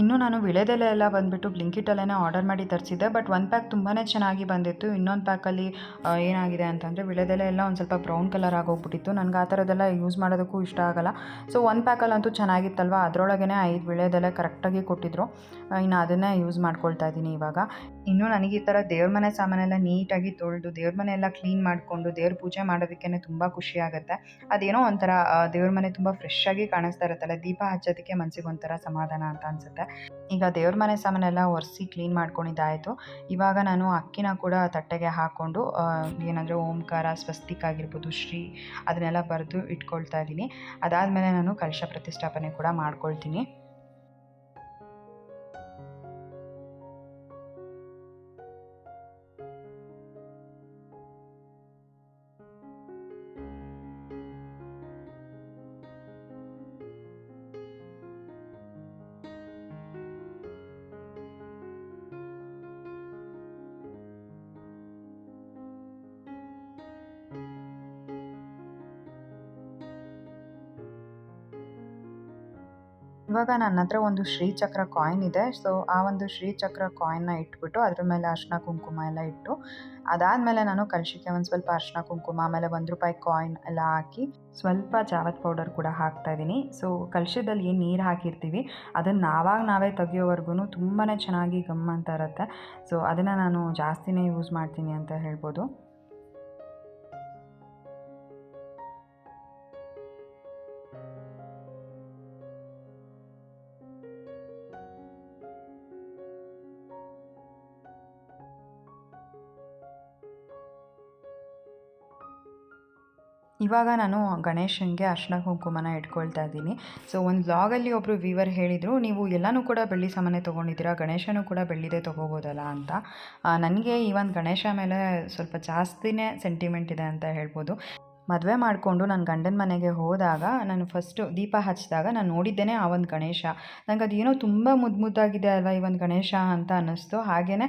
ಇನ್ನು ನಾನು ವಿಳೆದೆಲೆ ಎಲ್ಲ ಬಂದುಬಿಟ್ಟು ಬ್ಲಿಂಕಿಟಲ್ಲೇ ಆರ್ಡರ್ ಮಾಡಿ ತರಿಸಿದ್ದೆ, ಬಟ್ ಒಂದು ಪ್ಯಾಕ್ ತುಂಬಾ ಚೆನ್ನಾಗಿ ಬಂದಿತ್ತು. ಇನ್ನೊಂದು ಪ್ಯಾಕಲ್ಲಿ ಏನಾಗಿದೆ ಅಂತಂದರೆ ವಿಳೆದೆಲೆ ಎಲ್ಲ ಒಂದು ಸ್ವಲ್ಪ ಬ್ರೌನ್ ಕಲರ್ ಆಗೋಗ್ಬಿಟ್ಟಿತ್ತು. ನನಗೆ ಆ ಥರದ್ದೆಲ್ಲ ಯೂಸ್ ಮಾಡೋದಕ್ಕೂ ಇಷ್ಟ ಆಗಲ್ಲ. ಸೊ ಒಂದು ಪ್ಯಾಕಲ್ಲಂತೂ ಚೆನ್ನಾಗಿತ್ತಲ್ವ? ಅದರೊಳಗೇ ಐದು ವಿಳೆದೆಲೆ ಕರೆಕ್ಟಾಗಿ ಕೊಟ್ಟಿದ್ರು. ಇನ್ನು ಅದನ್ನೇ ಯೂಸ್ ಮಾಡ್ಕೊಳ್ತಾ ಇದ್ದೀನಿ ಇವಾಗ. ಇನ್ನು ನನಗೆ ಈ ಥರ ದೇವ್ರ ಮನೆ ಸಾಮಾನೆಲ್ಲ ನೀಟಾಗಿ ತೊಳೆದು, ದೇವ್ರ ಮನೆ ಎಲ್ಲ ಕ್ಲೀನ್ ಮಾಡಿಕೊಂಡು, ದೇವ್ರ ಪೂಜೆ ಮಾಡೋದಕ್ಕೇ ತುಂಬ ಖುಷಿ ಆಗುತ್ತೆ. ಅದೇನೋ ಒಂಥರ ದೇವ್ರ ಮನೆ ತುಂಬ ಫ್ರೆಶ್ ಆಗಿ ಕಾಣಿಸ್ತಾ ಇರುತ್ತಲ್ಲ, ದೀಪ ಹಚ್ಚೋದಕ್ಕೆ ಮನಸ್ಸಿಗೆ ಒಂಥರ ಸಮಾಧಾನ ಅಂತ ಅನಿಸುತ್ತೆ. ಈಗ ದೇವ್ರ ಮನೆ ಸಾಮಾನೆಲ್ಲ ಒರೆಸಿ ಕ್ಲೀನ್ ಮಾಡ್ಕೊಂಡಿದ್ದಾಯಿತು. ಇವಾಗ ನಾನು ಅಕ್ಕಿನ ಕೂಡ ತಟ್ಟೆಗೆ ಹಾಕ್ಕೊಂಡು ಏನಂದರೆ ಓಂಕಾರ ಸ್ವಸ್ತಿಕ್ ಆಗಿರ್ಬೋದು ಶ್ರೀ ಅದನ್ನೆಲ್ಲ ಬರೆದು ಇಟ್ಕೊಳ್ತಾ ಇದ್ದೀನಿ. ಅದಾದಮೇಲೆ ನಾನು ಕಲಶ ಪ್ರತಿಷ್ಠಾಪನೆ ಕೂಡ ಮಾಡ್ಕೊಳ್ತೀನಿ. ಇವಾಗ ನನ್ನ ಹತ್ರ ಒಂದು ಶ್ರೀಚಕ್ರ ಕಾಯಿನ್ ಇದೆ. ಸೊ ಆ ಒಂದು ಶ್ರೀಚಕ್ರ ಕಾಯಿನ್ನ ಇಟ್ಬಿಟ್ಟು ಅದ್ರ ಮೇಲೆ ಅರ್ಶಿನ ಕುಂಕುಮ ಎಲ್ಲ ಇಟ್ಟು, ಅದಾದಮೇಲೆ ನಾನು ಕಲಶಕ್ಕೆ ಒಂದು ಸ್ವಲ್ಪ ಅರ್ಶಿನ ಕುಂಕುಮ, ಆಮೇಲೆ ಒಂದು ರೂಪಾಯಿ ಕಾಯಿನ್ ಎಲ್ಲ ಹಾಕಿ ಸ್ವಲ್ಪ ಜಾವತ್ ಪೌಡರ್ ಕೂಡ ಹಾಕ್ತಾ ಇದ್ದೀನಿ. ಸೊ ಕಲಶದಲ್ಲಿ ಏನು ನೀರು ಹಾಕಿರ್ತೀವಿ ಅದನ್ನು ನಾವಾಗ ನಾವೇ ತೆಗಿಯೋವರೆಗೂ ತುಂಬಾ ಚೆನ್ನಾಗಿ ಗಮ್ ಅಂತ ಇರುತ್ತೆ. ಸೊ ಅದನ್ನು ನಾನು ಜಾಸ್ತಿನೇ ಯೂಸ್ ಮಾಡ್ತೀನಿ ಅಂತ ಹೇಳ್ಬೋದು. ಇವಾಗ ನಾನು ಗಣೇಶನಿಗೆ ಅರ್ಶಿನ ಕುಂಕುಮನ ಇಟ್ಕೊಳ್ತಾ ಇದ್ದೀನಿ. ಸೊ ಒಂದು ವ್ಲಾಗಲ್ಲಿ ಒಬ್ಬರು ವೀವರ್ ಹೇಳಿದರು, ನೀವು ಎಲ್ಲನೂ ಕೂಡ ಬೆಳ್ಳಿ ಸಾಮಾನೆ ತೊಗೊಂಡಿದ್ದೀರಾ? ಗಣೇಶನೂ ಕೂಡ ಬೆಳ್ಳಿದೆ ತೊಗೋಬೋದಲ್ಲ ಅಂತ. ನನಗೆ ಈ ಒಂದು ಗಣೇಶ ಮೇಲೆ ಸ್ವಲ್ಪ ಜಾಸ್ತಿನೇ ಸೆಂಟಿಮೆಂಟ್ ಇದೆ ಅಂತ ಹೇಳ್ಬೋದು. ಮದುವೆ ಮಾಡಿಕೊಂಡು ನನ್ನ ಗಂಡನ ಮನೆಗೆ ಹೋದಾಗ ನಾನು ಫಸ್ಟು ದೀಪ ಹಚ್ಚಿದಾಗ ನಾನು ನೋಡಿದ್ದೇನೆ ಆ ಒಂದು ಗಣೇಶ. ನನಗೆ ಅದೇನೋ ತುಂಬ ಮುದ್ದು ಮುದ್ದಾಗಿದೆ ಅಲ್ವಾ ಈ ಒಂದು ಗಣೇಶ ಅಂತ ಅನ್ನಿಸ್ತು. ಹಾಗೆಯೇ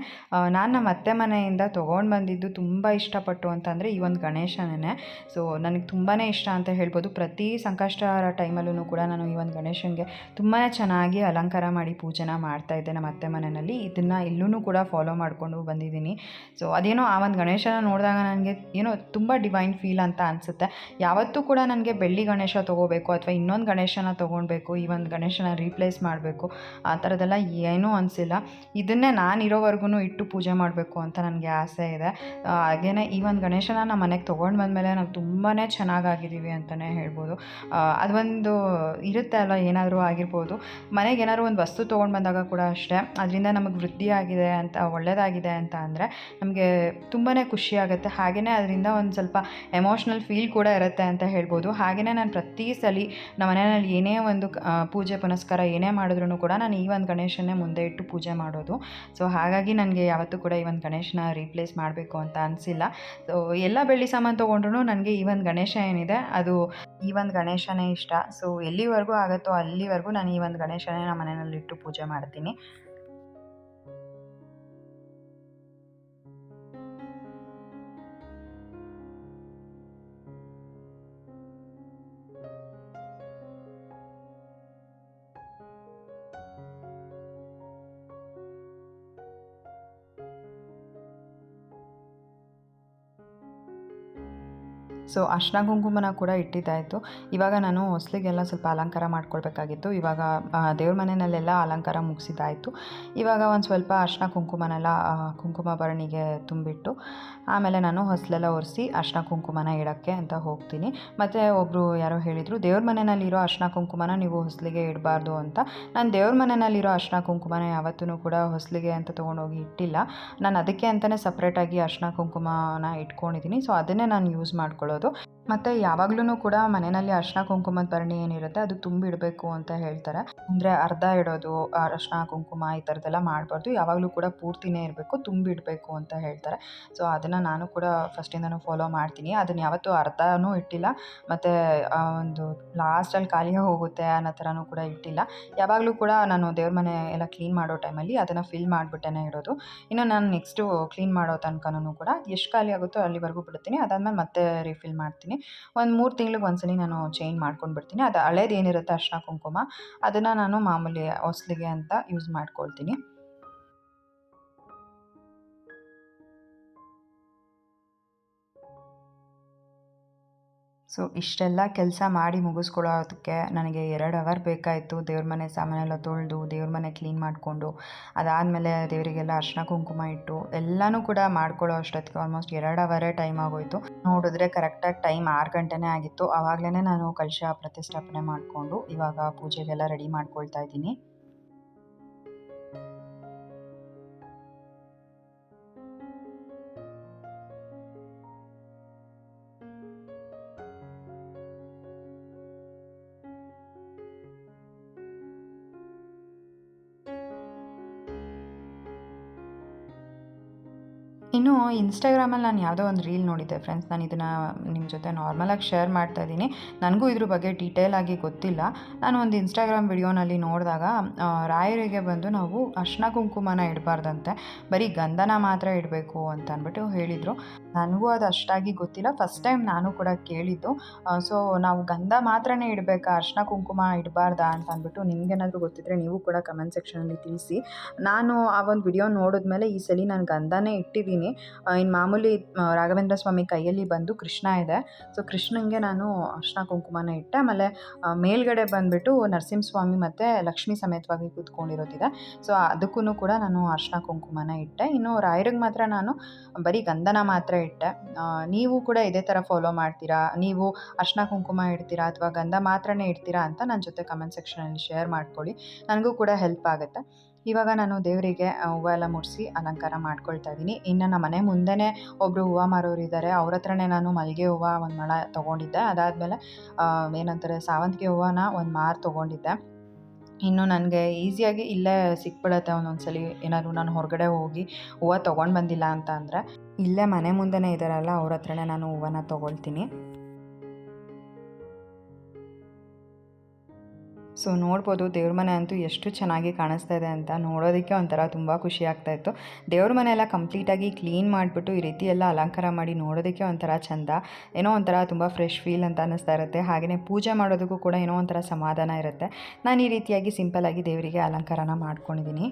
ನಾನು ನಮ್ಮ ಅತ್ತೆ ಮನೆಯಿಂದ ತೊಗೊಂಡು ಬಂದಿದ್ದು ತುಂಬ ಇಷ್ಟಪಟ್ಟು ಅಂತಂದರೆ ಈ ಒಂದು ಗಣೇಶನೇ ಸೊ ನನಗೆ ತುಂಬಾ ಇಷ್ಟ ಅಂತ ಹೇಳ್ಬೋದು. ಪ್ರತಿ ಸಂಕಷ್ಟ ಟೈಮಲ್ಲೂ ಕೂಡ ನಾನು ಈ ಒಂದು ಗಣೇಶನಿಗೆ ತುಂಬಾ ಚೆನ್ನಾಗಿ ಅಲಂಕಾರ ಮಾಡಿ ಪೂಜೆನ ಮಾಡ್ತಾಯಿದ್ದೆ ನಮ್ಮ ಅತ್ತೆ ಮನೆಯಲ್ಲಿ. ಇದನ್ನು ಇಲ್ಲೂ ಕೂಡ ಫಾಲೋ ಮಾಡಿಕೊಂಡು ಬಂದಿದ್ದೀನಿ. ಸೊ ಅದೇನೋ ಆ ಒಂದು ಗಣೇಶನ ನೋಡಿದಾಗ ನನಗೆ ಏನೋ ತುಂಬ ಡಿವೈನ್ ಫೀಲ್ ಅಂತ ಅನ್ಸುತ್ತೆ. ಅನಿಸುತ್ತೆ. ಯಾವತ್ತೂ ಕೂಡ ನನಗೆ ಬೆಳ್ಳಿ ಗಣೇಶ ತೊಗೋಬೇಕು ಅಥವಾ ಇನ್ನೊಂದು ಗಣೇಶನ ತೊಗೊಳ್ಬೇಕು ಈ ಒಂದು ಗಣೇಶನ ರೀಪ್ಲೇಸ್ ಮಾಡಬೇಕು, ಆ ಥರದ್ದೆಲ್ಲ ಏನೂ ಅನಿಸಿಲ್ಲ. ಇದನ್ನೇ ನಾನು ಇರೋವರೆಗೂ ಇಟ್ಟು ಪೂಜೆ ಮಾಡಬೇಕು ಅಂತ ನನಗೆ ಆಸೆ ಇದೆ. ಹಾಗೆಯೇ ಈ ಒಂದು ಗಣೇಶನ ನಮ್ಮ ಮನೆಗೆ ತೊಗೊಂಡು ಬಂದಮೇಲೆ ನಾವು ತುಂಬಾ ಚೆನ್ನಾಗಾಗಿದ್ದೀವಿ ಅಂತಲೇ ಹೇಳ್ಬೋದು. ಅದೊಂದು ಇರುತ್ತೆ ಅಲ್ಲ ಏನಾದರೂ ಆಗಿರ್ಬೋದು. ಮನೆಗೆ ಏನಾದರೂ ಒಂದು ವಸ್ತು ತೊಗೊಂಡು ಬಂದಾಗ ಕೂಡ ಅಷ್ಟೇ. ಅದರಿಂದ ನಮಗೆ ವೃದ್ಧಿ ಆಗಿದೆ ಅಂತ ಒಳ್ಳೆಯದಾಗಿದೆ ಅಂತ ಅಂದರೆ ನಮಗೆ ತುಂಬಾ ಖುಷಿ ಆಗುತ್ತೆ. ಹಾಗೆಯೇ ಅದರಿಂದ ಒಂದು ಸ್ವಲ್ಪ ಎಮೋಷ್ನಲ್ ಫೀಲ್ ಫೀಲ್ ಕೂಡ ಇರುತ್ತೆ ಅಂತ ಹೇಳ್ಬೋದು. ಹಾಗೆಯೇ ನಾನು ಪ್ರತಿ ಸಲ ನಮ್ಮ ಮನೆಯಲ್ಲಿ ಏನೇ ಒಂದು ಪೂಜೆ ಪುನಸ್ಕಾರ ಏನೇ ಮಾಡಿದ್ರು ಕೂಡ ನಾನು ಈ ಒಂದು ಗಣೇಶನ್ನೇ ಮುಂದೆ ಇಟ್ಟು ಪೂಜೆ ಮಾಡೋದು. ಸೊ ಹಾಗಾಗಿ ನನಗೆ ಯಾವತ್ತೂ ಕೂಡ ಈ ಒಂದು ಗಣೇಶನ ರೀಪ್ಲೇಸ್ ಮಾಡಬೇಕು ಅಂತ ಅನಿಸಿಲ್ಲ. ಸೊ ಎಲ್ಲ ಬೆಳ್ಳಿ ಸಾಮಾನು ತೊಗೊಂಡ್ರು ನನಗೆ ಈ ಒಂದು ಗಣೇಶ ಏನಿದೆ, ಅದು ಈ ಒಂದು ಗಣೇಶನೇ ಇಷ್ಟ. ಸೊ ಎಲ್ಲಿವರೆಗೂ ಆಗುತ್ತೋ ಅಲ್ಲಿವರೆಗೂ ನಾನು ಈ ಒಂದು ಗಣೇಶನೇ ನಮ್ಮ ಮನೆಯಲ್ಲಿ ಇಟ್ಟು ಪೂಜೆ ಮಾಡ್ತೀನಿ. ಸೊ ಅರ್ಶಿನ ಕುಂಕುಮನ ಕೂಡ ಇಟ್ಟಿದ್ದಾಯಿತು ಇವಾಗ ನಾನು ಹೊಸ್ಲಿಗೆಲ್ಲ ಸ್ವಲ್ಪ ಅಲಂಕಾರ ಮಾಡ್ಕೊಳ್ಬೇಕಾಗಿತ್ತು. ಇವಾಗ ದೇವ್ರ ಮನೆಯಲ್ಲೆಲ್ಲ ಅಲಂಕಾರ ಮುಗಿಸಿದ್ದಾಯಿತು. ಇವಾಗ ಒಂದು ಸ್ವಲ್ಪ ಅರ್ಶಿನ ಕುಂಕುಮನೆಲ್ಲ ಕುಂಕುಮ ಭರಣಿಗೆ ತುಂಬಿಟ್ಟು, ಆಮೇಲೆ ನಾನು ಹೊಸಲೆಲ್ಲ ಒರೆಸಿ ಅರ್ಶಿನ ಕುಂಕುಮನ ಇಡೋಕ್ಕೆ ಅಂತ ಹೋಗ್ತೀನಿ. ಮತ್ತು ಒಬ್ಬರು ಯಾರೋ ಹೇಳಿದರು, ದೇವ್ರ ಮನೆಯಲ್ಲಿರೋ ಅರ್ಶಿನ ಕುಂಕುಮನ ನೀವು ಹೊಸಲಿಗೆ ಇಡಬಾರ್ದು ಅಂತ. ನಾನು ದೇವ್ರ ಮನೆಯಲ್ಲಿರೋ ಅರ್ಶಿನ ಕುಂಕುಮನ ಯಾವತ್ತೂ ಕೂಡ ಹೊಸಲಿಗೆ ಅಂತ ತೊಗೊಂಡೋಗಿ ಇಟ್ಟಿಲ್ಲ. ನಾನು ಅದಕ್ಕೆ ಅಂತಲೇ ಸಪ್ರೇಟಾಗಿ ಅರ್ಶಿನ ಕುಂಕುಮನ ಇಟ್ಕೊಂಡಿದ್ದೀನಿ ಸೊ ಅದನ್ನೇ ನಾನು ಯೂಸ್ ಮಾಡ್ಕೊಳ್ಳೋದು. todo, ಮತ್ತೆ ಯಾವಾಗ್ಲೂ ಕೂಡ ಮನೆಯಲ್ಲಿ ಅರಿಶಿನ ಕುಂಕುಮದ ಭರಣಿ ಏನಿರುತ್ತೆ ಅದು ತುಂಬಿಡಬೇಕು ಅಂತ ಹೇಳ್ತಾರೆ. ಅಂದ್ರೆ ಅರ್ಧ ಇಡೋದು ಅರಿಶಿನ ಕುಂಕುಮ ಈ ಥರದ್ದೆಲ್ಲ ಮಾಡಬಾರ್ದು. ಯಾವಾಗಲೂ ಕೂಡ ಪೂರ್ತಿನೇ ಇರಬೇಕು ತುಂಬಿಡಬೇಕು ಅಂತ ಹೇಳ್ತಾರೆ. ಸೊ ಅದನ್ನು ನಾನು ಕೂಡ ಫಸ್ಟಿಂದನೂ ಫಾಲೋ ಮಾಡ್ತೀನಿ. ಅದನ್ನ ಯಾವತ್ತೂ ಅರ್ಧನೂ ಇಟ್ಟಿಲ್ಲ. ಮತ್ತು ಒಂದು ಲಾಸ್ಟಲ್ಲಿ ಖಾಲಿಯೇ ಹೋಗುತ್ತೆ ಅನ್ನೋ ಥರನೂ ಕೂಡ ಇಟ್ಟಿಲ್ಲ. ಯಾವಾಗಲೂ ಕೂಡ ನಾನು ದೇವ್ರ ಮನೆ ಎಲ್ಲ ಕ್ಲೀನ್ ಮಾಡೋ ಟೈಮಲ್ಲಿ ಅದನ್ನು ಫಿಲ್ ಮಾಡಿಬಿಟ್ಟೇ ಇಡೋದು. ಇನ್ನು ನಾನು ನೆಕ್ಸ್ಟು ಕ್ಲೀನ್ ಮಾಡೋ ತನಕನೂ ಕೂಡ, ಎಷ್ಟು ಖಾಲಿ ಆಗುತ್ತೋ ಅಲ್ಲಿವರೆಗೂ ಬಿಡ್ತೀನಿ ಅದಾದಮೇಲೆ ಮತ್ತೆ ರೀಫಿಲ್ ಮಾಡ್ತೀನಿ. ಒಂದು ಮೂರು ತಿಂಗ್ಳಿಗೆ ಒಂದ್ಸಲಿ ನಾನು ಚೇಂಜ್ ಮಾಡ್ಕೊಂಡು ಬಿಡ್ತೀನಿ ಅದು ಹಳೇದು ಏನಿರುತ್ತೆ ಅರ್ಶಿನ ಕುಂಕುಮ, ಅದನ್ನು ನಾನು ಮಾಮೂಲಿ ಹೊಸ್ಲಿಗೆ ಅಂತ ಯೂಸ್ ಮಾಡ್ಕೊಳ್ತೀನಿ. ಸೊ ಇಷ್ಟೆಲ್ಲ ಕೆಲಸ ಮಾಡಿ ಮುಗಿಸ್ಕೊಳ್ಳೋದಕ್ಕೆ ನನಗೆ ಎರಡು ಅವರ್ ಬೇಕಾಯಿತು. ದೇವ್ರ ಮನೆ ಸಾಮಾನೆಲ್ಲ ತೊಳೆದು, ದೇವ್ರ ಮನೆ ಕ್ಲೀನ್ ಮಾಡಿಕೊಂಡು, ಅದಾದಮೇಲೆ ದೇವರಿಗೆಲ್ಲ ಅರ್ಶಿನ ಕುಂಕುಮ ಇಟ್ಟು, ಎಲ್ಲನೂ ಕೂಡ ಮಾಡ್ಕೊಳ್ಳೋ ಅಷ್ಟೊತ್ತಿಗೆ ಆಲ್ಮೋಸ್ಟ್ ಎರಡು ಅವರೇ ಟೈಮ್ ಆಗೋಯಿತು. ನೋಡಿದ್ರೆ ಕರೆಕ್ಟಾಗಿ ಟೈಮ್ ಆರು ಗಂಟೆನೇ ಆಗಿತ್ತು. ಆವಾಗಲೇ ನಾನು ಕಲಶ ಪ್ರತಿಷ್ಠಾಪನೆ ಮಾಡಿಕೊಂಡು ಇವಾಗ ಪೂಜೆಗೆಲ್ಲ ರೆಡಿ ಮಾಡ್ಕೊಳ್ತಾ ಇದ್ದೀನಿ. ಇನ್ಸ್ಟಾಗ್ರಾಮಲ್ಲಿ ನಾನು ಯಾವುದೋ ಒಂದು ರೀಲ್ ನೋಡಿದ್ದೆ ಫ್ರೆಂಡ್ಸ್ ನಾನು ಇದನ್ನು ನಿಮ್ಮ ಜೊತೆ ನಾರ್ಮಲಾಗಿ ಶೇರ್ ಮಾಡ್ತಾ ಇದ್ದೀನಿ. ನನಗೂ ಇದ್ರ ಬಗ್ಗೆ ಡೀಟೇಲ್ ಆಗಿ ಗೊತ್ತಿಲ್ಲ. ನಾನು ಒಂದು ಇನ್ಸ್ಟಾಗ್ರಾಮ್ ವಿಡಿಯೋನಲ್ಲಿ ನೋಡಿದಾಗ ರಾಯರಿಗೆ ಬಂದು ನಾವು ಅರ್ಶನ ಕುಂಕುಮನ ಇಡಬಾರ್ದಂತೆ, ಬರೀ ಗಂಧನ ಮಾತ್ರ ಇಡಬೇಕು ಅಂತ ಅಂದ್ಬಿಟ್ಟು ಹೇಳಿದರು. ನನಗೂ ಅದು ಅಷ್ಟಾಗಿ ಗೊತ್ತಿಲ್ಲ. ಫಸ್ಟ್ ಟೈಮ್ ನಾನು ಕೂಡ ಕೇಳಿದ್ದು ಸೊ ನಾವು ಗಂಧ ಮಾತ್ರನೇ ಇಡಬೇಕಾ, ಅರ್ಶನ ಕುಂಕುಮ ಇಡಬಾರ್ದಾ ಅಂತ ಅಂದ್ಬಿಟ್ಟು ನಿಮಗೇನಾದರೂ ಗೊತ್ತಿದ್ದರೆ ನೀವು ಕೂಡ ಕಮೆಂಟ್ ಸೆಕ್ಷನಲ್ಲಿ ತಿಳಿಸಿ. ನಾನು ಆ ಒಂದು ವಿಡಿಯೋ ನೋಡಿದ್ಮೇಲೆ ಈ ಸಲ ನಾನು ಗಂಧನೇ ಇಟ್ಟಿದ್ದೀನಿ. ಇನ್ನು ಮಾಮೂಲಿ ರಾಘವೇಂದ್ರ ಸ್ವಾಮಿ ಕೈಯಲ್ಲಿ ಬಂದು ಕೃಷ್ಣ ಇದೆ. ಸೊ ಕೃಷ್ಣಂಗೆ ನಾನು ಅರ್ಶಿನ ಕುಂಕುಮನ ಇಟ್ಟೆ. ಆಮೇಲೆ ಮೇಲ್ಗಡೆ ಬಂದುಬಿಟ್ಟು ನರಸಿಂಹಸ್ವಾಮಿ ಮತ್ತು ಲಕ್ಷ್ಮೀ ಸಮೇತವಾಗಿ ಕೂತ್ಕೊಂಡಿರೋದಿದೆ. ಸೊ ಅದಕ್ಕೂ ಕೂಡ ನಾನು ಅರ್ಶಿನ ಕುಂಕುಮನ ಇಟ್ಟೆ. ಇನ್ನು ರಾಯರಿಗೆ ಮಾತ್ರ ನಾನು ಬರೀ ಗಂಧನ ಮಾತ್ರ ಇಟ್ಟೆ. ನೀವು ಕೂಡ ಇದೇ ಥರ ಫಾಲೋ ಮಾಡ್ತೀರಾ? ನೀವು ಅರ್ಶಿನ ಕುಂಕುಮ ಇಡ್ತೀರಾ ಅಥವಾ ಗಂಧ ಮಾತ್ರನೇ ಇಡ್ತೀರಾ ಅಂತ ನನ್ನ ಜೊತೆ ಕಮೆಂಟ್ ಸೆಕ್ಷನಲ್ಲಿ ಶೇರ್ ಮಾಡ್ಕೊಳ್ಳಿ. ನನಗೂ ಕೂಡ ಹೆಲ್ಪ್ ಆಗುತ್ತೆ. ಇವಾಗ ನಾನು ದೇವರಿಗೆ ಹೂವು ಎಲ್ಲ ಮುಡಿಸಿ ಅಲಂಕಾರ ಮಾಡ್ಕೊಳ್ತಾ ಇದ್ದೀನಿ ಇನ್ನು ನಮ್ಮ ಮನೆ ಮುಂದೆನೇ ಒಬ್ಬರು ಹೂವು ಮಾರೋರು ಇದ್ದಾರೆ ಅವ್ರ ಹತ್ರನೇ ನಾನು ಮಲ್ಲಿಗೆ ಹೂವು ಒಂದು ಮೊಳ ತೊಗೊಂಡಿದ್ದೆ. ಅದಾದಮೇಲೆ ಏನಂತಾರೆ, ಸಾವಂತಿಗೆ ಹೂವನ ಒಂದು ಮಾರು ತೊಗೊಂಡಿದ್ದೆ. ಇನ್ನು ನನಗೆ ಈಸಿಯಾಗಿ ಇಲ್ಲೇ ಸಿಕ್ಬಿಡತ್ತೆ ಒಂದೊಂದು ಸಲ ಏನಾದ್ರು ನಾನು ಹೊರಗಡೆ ಹೋಗಿ ಹೂವು ತೊಗೊಂಡು ಬಂದಿಲ್ಲ ಅಂತ ಅಂದರೆ, ಇಲ್ಲೇ ಮನೆ ಮುಂದೆನೇ ಇದ್ದಾರಲ್ಲ ಅವ್ರ ಹತ್ರನೇ ನಾನು ಹೂವನ್ನ ತೊಗೊಳ್ತೀನಿ. ಸೊ ನೋಡ್ಬೋದು ದೇವ್ರ ಮನೆ ಅಂತೂ ಎಷ್ಟು ಚೆನ್ನಾಗಿ ಕಾಣಿಸ್ತಾ ಇದೆ ಅಂತ ನೋಡೋದಕ್ಕೆ ಒಂಥರ ತುಂಬ ಖುಷಿ ಆಗ್ತಾ ಇತ್ತು. ದೇವ್ರ ಮನೆ ಎಲ್ಲ ಕಂಪ್ಲೀಟಾಗಿ ಕ್ಲೀನ್ ಮಾಡಿಬಿಟ್ಟು ಈ ರೀತಿ ಎಲ್ಲ ಅಲಂಕಾರ ಮಾಡಿ ನೋಡೋದಕ್ಕೆ ಒಂಥರ ಚಂದ, ಏನೋ ಒಂಥರ ತುಂಬ ಫ್ರೆಶ್ ಫೀಲ್ ಅಂತ ಅನ್ನಿಸ್ತಾ ಇರುತ್ತೆ. ಹಾಗೆಯೇ ಪೂಜೆ ಮಾಡೋದಕ್ಕೂ ಕೂಡ ಏನೋ ಒಂಥರ ಸಮಾಧಾನ ಇರುತ್ತೆ. ನಾನು ಈ ರೀತಿಯಾಗಿ ಸಿಂಪಲ್ಲಾಗಿ ದೇವರಿಗೆ ಅಲಂಕಾರನ ಮಾಡ್ಕೊಂಡಿದ್ದೀನಿ.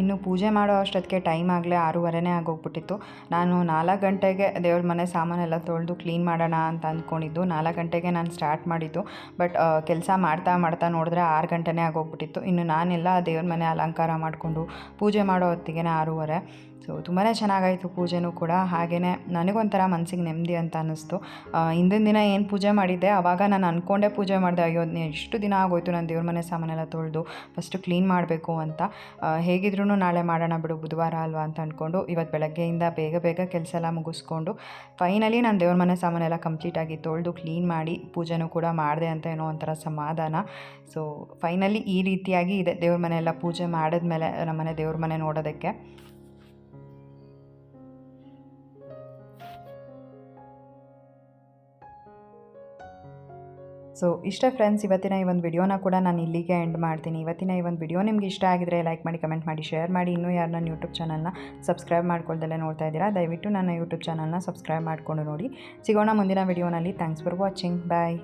ಇನ್ನು ಪೂಜೆ ಮಾಡೋ ಅಷ್ಟೊತ್ತಿಗೆ ಟೈಮ್ ಆಗಲೇ ಆರೂವರೆನೇ ಆಗೋಗ್ಬಿಟ್ಟಿತ್ತು. ನಾನು ನಾಲ್ಕು ಗಂಟೆಗೆ ದೇವ್ರ ಮನೆ ಸಾಮಾನೆಲ್ಲ ತೊಳೆದು ಕ್ಲೀನ್ ಮಾಡೋಣ ಅಂತ ಅಂದ್ಕೊಂಡಿದ್ದು. ನಾಲ್ಕು ಗಂಟೆಗೆ ನಾನು ಸ್ಟಾರ್ಟ್ ಮಾಡಿದ್ದು. ಬಟ್ ಕೆಲಸ ಮಾಡ್ತಾ ಮಾಡ್ತಾ ನೋಡಿದ್ರೆ ಆರು ಗಂಟೆನೇ ಆಗೋಗ್ಬಿಟ್ಟಿತ್ತು. ಇನ್ನು ನಾನೆಲ್ಲ ದೇವ್ರ ಮನೆ ಅಲಂಕಾರ ಮಾಡಿಕೊಂಡು ಪೂಜೆ ಮಾಡೋ ಹೊತ್ತಿಗೆ ಆರೂವರೆ. ಸೊ ತುಂಬಾ ಚೆನ್ನಾಗಾಯಿತು ಪೂಜೆನೂ ಕೂಡ. ಹಾಗೆಯೇ ನನಗೊಂಥರ ಮನಸ್ಸಿಗೆ ನೆಮ್ಮದಿ ಅಂತ ಅನ್ನಿಸ್ತು. ಹಿಂದಿನ ದಿನ ಏನು ಪೂಜೆ ಮಾಡಿದ್ದೆ ಆವಾಗ ನಾನು ಅಂದ್ಕೊಂಡೇ ಪೂಜೆ ಮಾಡಿದೆ, ಅಯ್ಯೋ ಎಷ್ಟು ದಿನ ಆಗೋಯ್ತು, ನಾನು ದೇವ್ರ ಮನೆ ಸಾಮಾನೆಲ್ಲ ತೊಳೆದು ಫಸ್ಟು ಕ್ಲೀನ್ ಮಾಡಬೇಕು ಅಂತ. ಹೇಗಿದ್ರೂ ನಾಳೆ ಮಾಡೋಣ ಬಿಡು, ಬುಧವಾರ ಅಲ್ವಾ ಅಂತ ಅಂದ್ಕೊಂಡು ಇವತ್ತು ಬೆಳಗ್ಗೆಯಿಂದ ಬೇಗ ಬೇಗ ಕೆಲಸ ಎಲ್ಲ ಮುಗಿಸ್ಕೊಂಡು ಫೈನಲಿ ನಾನು ದೇವ್ರ ಮನೆ ಸಾಮಾನೆಲ್ಲ ಕಂಪ್ಲೀಟಾಗಿ ತೊಳೆದು ಕ್ಲೀನ್ ಮಾಡಿ ಪೂಜೆನೂ ಕೂಡ ಮಾಡಿದೆ ಅಂತ ಏನೋ ಒಂಥರ ಸಮಾಧಾನ. ಸೊ ಫೈನಲಿ ಈ ರೀತಿಯಾಗಿ ಇದೆ ದೇವ್ರ ಮನೆ ಎಲ್ಲ ಪೂಜೆ ಮಾಡಿದ್ಮೇಲೆ ನಮ್ಮನೆ ದೇವ್ರ ಮನೆ ನೋಡೋದಕ್ಕೆ. ಸೊ ಇಷ್ಟೇ ಫ್ರೆಂಡ್ಸ್ ಇವತ್ತಿನ ಈ ಒಂದು ವಿಡಿಯೋನ ಕೂಡ ನಾನು ಇಲ್ಲಿಗೆ ಎಂಡ್ ಮಾಡ್ತೀನಿ. ಇವತ್ತಿನ ಈ ಒಂದು ವಿಡಿಯೋ ನಿಮ್ಗೆ ಇಷ್ಟ ಆಗಿದ್ರೆ ಲೈಕ್ ಮಾಡಿ ಕಮೆಂಟ್ ಮಾಡಿ ಶೇರ್ ಮಾಡಿ. ಇನ್ನೂ ಯಾರು ನನ್ನ ಯೂಟ್ಯೂಬ್ ಚಾನಲ್ನ ಸಬ್ಸ್ಕ್ರೈಬ್ ಮಾಡ್ಕೊಳ್ದಲ್ಲೇ ನೋಡ್ತಾ ಇದ್ದೀರಾ, ದಯವಿಟ್ಟು ನನ್ನ ಯೂಟ್ಯೂಬ್ ಚಾನಲ್ನ ಸಬ್ಸ್ಕ್ರೈಬ್ ಮಾಡಿಕೊಂಡು ನೋಡಿ. ಸಿಗೋಣ ಮುಂದಿನ ವಿಡಿಯೋನಲ್ಲಿ ಥ್ಯಾಂಕ್ಸ್ ಫಾರ್ ವಾಚಿಂಗ್ ಬಾಯ್